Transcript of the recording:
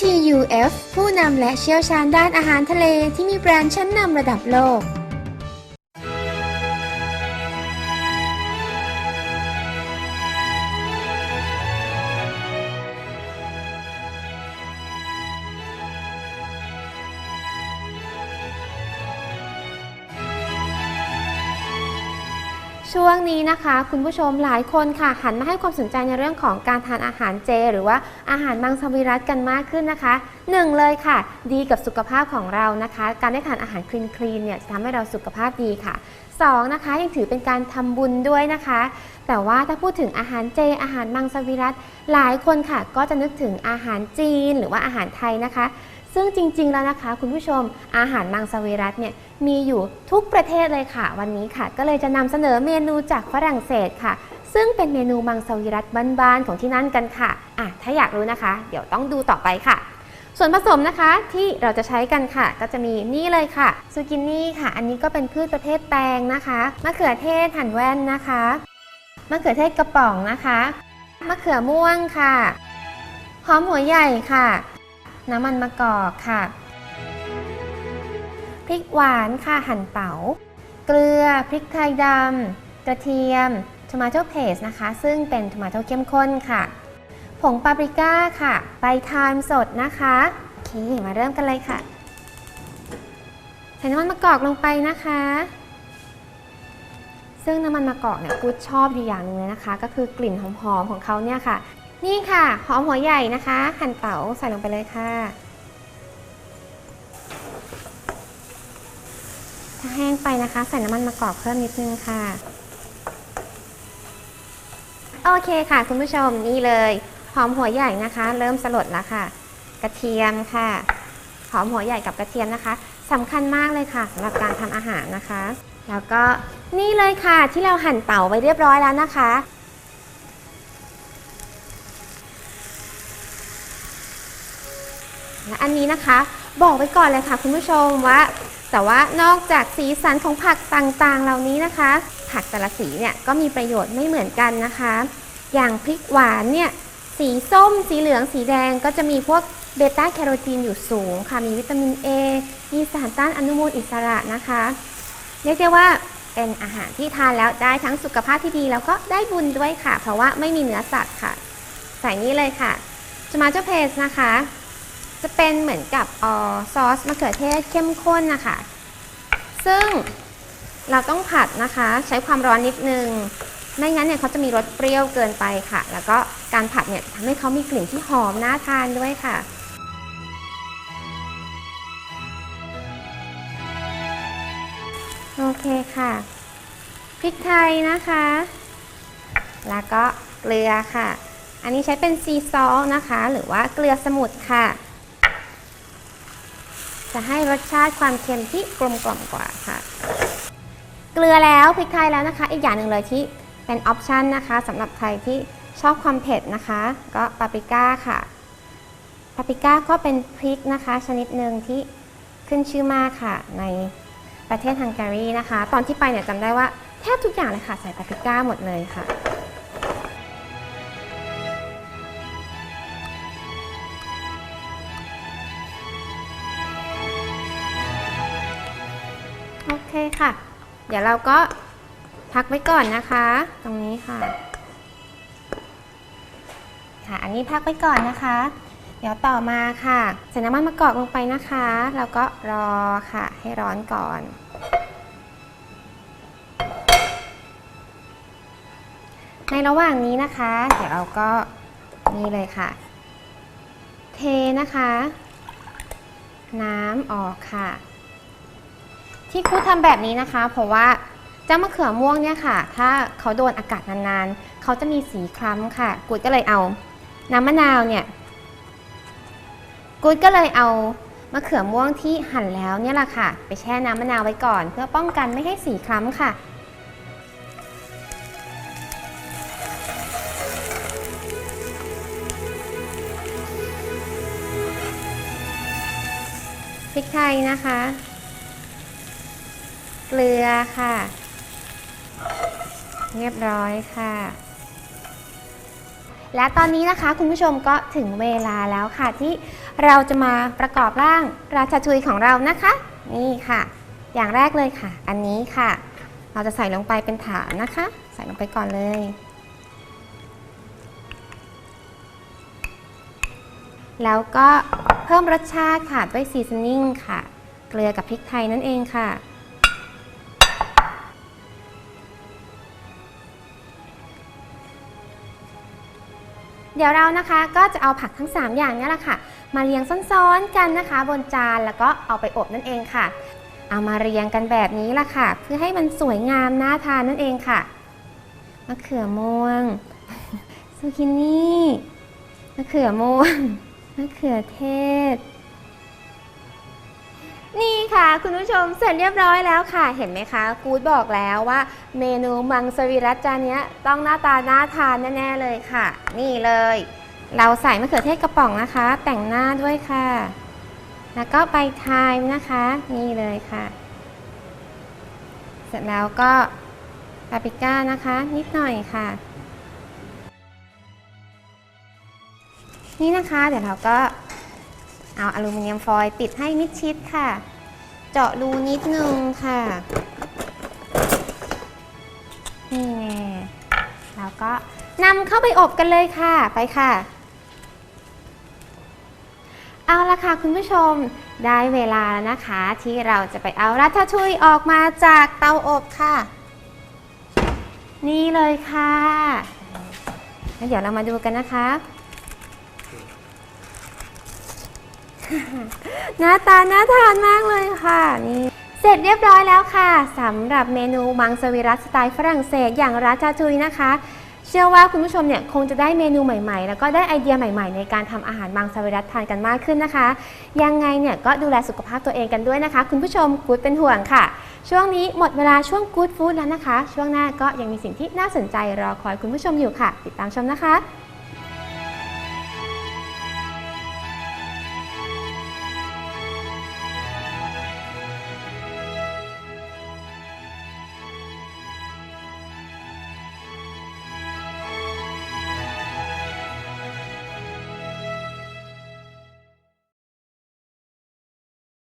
TUF ผู้นำและเชี่ยวชาญด้านอาหารทะเลที่มีแบรนด์ชั้นนำระดับโลก ช่วงนี้นะคะ คุณผู้ชมหลายคนค่ะ หันมาให้ความสนใจในเรื่องของการทานอาหารเจ หรือว่าอาหารมังสวิรัตกันมากขึ้นนะคะหนึ่งเลยค่ะ ดีกับสุขภาพของเรานะคะ การได้ทานอาหารคลีนคลีนเนี่ยจะทำให้เราสุขภาพดีค่ะสองนะคะยังถือเป็นการทำบุญด้วยนะคะ แต่ว่าถ้าพูดถึงอาหารเจ อาหารมังสวิรัตหลายคนค่ะ ก็จะนึกถึงอาหารจีนหรือว่าอาหารไทยนะคะ ซึ่งจริงๆแล้วนะคะ คุณผู้ชมอาหารมังสวิรัตเนี่ยมีอยู่ทุกประเทศเลยค่ะ วันนี้ค่ะ ก็เลยจะนำเสนอเมนูจากฝรั่งเศสค่ะ ซึ่งเป็นเมนูมังสวิรัตบ้านๆของที่นั่นกันค่ะอะ ถ้าอยากรู้นะคะ เดี๋ยวต้องดูต่อไปค่ะส่วนผสมนะคะที่เราจะใช้กันค่ะ ก็จะมีนี่เลยค่ะซูกินี่ค่ะ อันนี้ก็เป็นพืชประเภทแตงนะคะมะเขือเทศหั่นแว่นนะคะมะเขือเทศกระป๋องนะคะมะเขือม่วงค่ะหอมหัวใหญ่ค่ะ น้ำมันมะกอกค่ะ พริกหวานค่ะหั่นเต๋าเกลือ พริกไทยดำ กระเทียมทมาโตเพสนะคะ ซึ่งเป็นทมาโตเข้มข้นค่ะ ผงปาปริก้าค่ะ ใบทามสดนะคะโอเคมาเริ่มกันเลยค่ะ ใส่น้ำมันมะกอกลงไปนะคะ ซึ่งน้ำมันมะกอกเนี่ยกูดชอบอยู่อย่างนึงเลยนะคะ ก็คือกลิ่นหอมๆของเขาเนี่ยค่ะ นี่ค่ะหอมหัวใหญ่นะคะ หั่นเต๋าใส่ลงไปเลยค่ะ ถ้าแห้งไปนะคะ ใส่น้ำมันมะกอกเพิ่มนิดนึงค่ะ โอเคค่ะ คุณผู้ชมนี่เลยหอมหัวใหญ่นะคะ เริ่มสลดแล้วค่ะ กระเทียมค่ะหอมหัวใหญ่กับกระเทียมนะคะสำคัญมากเลยค่ะสำหรับการทำอาหารนะคะ แล้วก็นี่เลยค่ะที่เราหั่นเต๋าไว้เรียบร้อยแล้วนะคะ และอันนี้นะคะ บอกไว้ก่อนเลยค่ะคุณผู้ชมว่า แต่ว่านอกจากสีสันของผักต่างๆ เหล่านี้นะคะ ผักแต่ละสีเนี่ยก็มีประโยชน์ไม่เหมือนกันนะคะ อย่างพริกหวานเนี่ยสีส้ม สีเหลืองสีแดงก็จะมีพวกเบต้าแคโรทีนอยู่สูงค่ะ มีวิตามิน A มีสารต้านอนุมูลอิสระนะคะเรียกได้ว่าเป็นอาหารที่ทานแล้วได้ทั้งสุขภาพที่ดีแล้วก็ได้บุญด้วยค่ะ เพราะว่าไม่มีเนื้อสัตว์ค่ะ ใส่นี่เลยค่ะจมาโตเพสนะคะ จะเป็นเหมือนกับออซอสมะเขือเทศเข้มข้นนะคะ ซึ่งเราต้องผัดนะคะ ใช้ความร้อนนิดนึง ไม่งั้นเนี่ยเขาจะมีรสเปรี้ยวเกินไปค่ะ แล้วก็การผัดเนี่ยทำให้เขามีกลิ่นที่หอมน่าทานด้วยค่ะโอเคค่ะพริกไทยนะคะ แล้วก็เกลือค่ะ อันนี้ใช้เป็นซีซอลนะคะ หรือว่าเกลือสมุทรค่ะ จะให้รสชาติความเค็มที่กลมกล่อมกว่าค่ะ เกลือแล้วพริกไทยแล้วนะคะ อีกอย่างหนึ่งเลยที่เป็นออปชันนะคะสำหรับใครที่ชอบความเผ็ดนะคะ ก็ปาปริก้าค่ะปาปริก้าก็เป็นพริกนะคะ ชนิดหนึ่งที่ขึ้นชื่อมากค่ะ ในประเทศฮังการีนะคะ ตอนที่ไปเนี่ยจำได้ว่าแทบทุกอย่างเลยค่ะ ใส่ปาปริก้าหมดเลยค่ะ อเคค่ะ เดี๋ยวเราก็พักไว้ก่อนนะคะ ตรงนี้ค่ะ ค่ะ อันนี้พักไว้ก่อนนะคะ เดี๋ยวต่อมาค่ะใส่น้ำมันมะกอกลงไปนะคะ แล้วก็รอค่ะ ให้ร้อนก่อนในระหว่างนี้นะคะ เดี๋ยวเราก็นี่เลยค่ะ เทนะคะ น้ำออกค่ะ ที่ครูทำแบบนี้นะคะ เพราะว่าเจ้ามะเขือม่วงเนี่ยค่ะ ถ้าเขาโดนอากาศนานๆ เขาจะมีสีคล้ำค่ะ กูดก็เลยเอาน้ำมะนาวเนี่ยกูดก็เลยเอามะเขือม่วงที่หั่นแล้วเนี่ยแหละค่ะ ไปแช่น้ำมะนาวไว้ก่อน เพื่อป้องกันไม่ให้สีคล้ำค่ะ พริกไทยนะคะ เกลือค่ะ เรียบร้อยค่ะ และตอนนี้นะคะคุณผู้ชมก็ถึงเวลาแล้วค่ะที่เราจะมาประกอบร่างราชาทุยของเรานะคะ นี่ค่ะ อย่างแรกเลยค่ะ อันนี้ค่ะ เราจะใส่ลงไปเป็นฐานนะคะ ใส่ลงไปก่อนเลยแล้วก็เพิ่มรสชาติค่ะด้วยซีซันนิ่งค่ะ เกลือกับพริกไทยนั่นเองค่ะ เดี๋ยวเรานะคะก็จะเอาผักทั้ง 3 อย่างนี้แหละค่ะ มาเรียงซ้อนๆกันนะคะ บนจานแล้วก็เอาไปอบนั่นเองค่ะ เอามาเรียงกันแบบนี้ละค่ะ เพื่อให้มันสวยงามน่าทานนั่นเองค่ะมะเขือม่วงซูกินี่มะเขือม่วงมะเขือเทศ ค่ะ คุณผู้ชมเสร็จเรียบร้อยแล้วค่ะ เห็นไหมคะ กูดบอกแล้วว่า เมนูมังสวิรัตจานนี้ต้องหน้าตาน่าทานแน่ๆเลยค่ะ นี่เลย เราใส่มะเขือเทศกระป๋องนะคะ แต่งหน้าด้วยค่ะ แล้วก็ใบไทม์นะคะ นี่เลยค่ะ เสร็จแล้วก็ปาปริก้านะคะ นิดหน่อยค่ะ นี่นะคะ เดี๋ยวเราก็เอาอลูมิเนียมฟอยล์ปิดให้มิดชิดค่ะ เจาะรูนิดนึงค่ะ นี่แล้วก็นำเข้าไปอบกันเลยค่ะ ไปค่ะ เอาละค่ะคุณผู้ชมได้เวลาแล้วนะคะ ที่เราจะไปเอารัตทุยออกมาจากเตาอบค่ะ นี่เลยค่ะ แล้วเดี๋ยวเรามาดูกันนะคะ หน้าตาน่าทานมากเลยค่ะนี่เสร็จเรียบร้อยแล้วค่ะสำหรับเมนูมังสวิรัตสไตล์ฝรั่งเศสอย่างราชาทุยนะคะ เชื่อว่าคุณผู้ชมเนี่ยคงจะได้เมนูใหม่ๆ แล้วก็ได้ไอเดียใหม่ๆ ในการทำอาหารมังสวิรัตทานกันมากขึ้นนะคะ ยังไงเนี่ยก็ดูแลสุขภาพตัวเองกันด้วยนะคะ คุณผู้ชมกูดเป็นห่วงค่ะ ช่วงนี้หมดเวลาช่วงกู๊ดฟู้ดแล้วนะคะ ช่วงหน้าก็ยังมีสิ่งที่น่าสนใจรอคอยคุณผู้ชมอยู่ค่ะ ติดตามชมนะคะ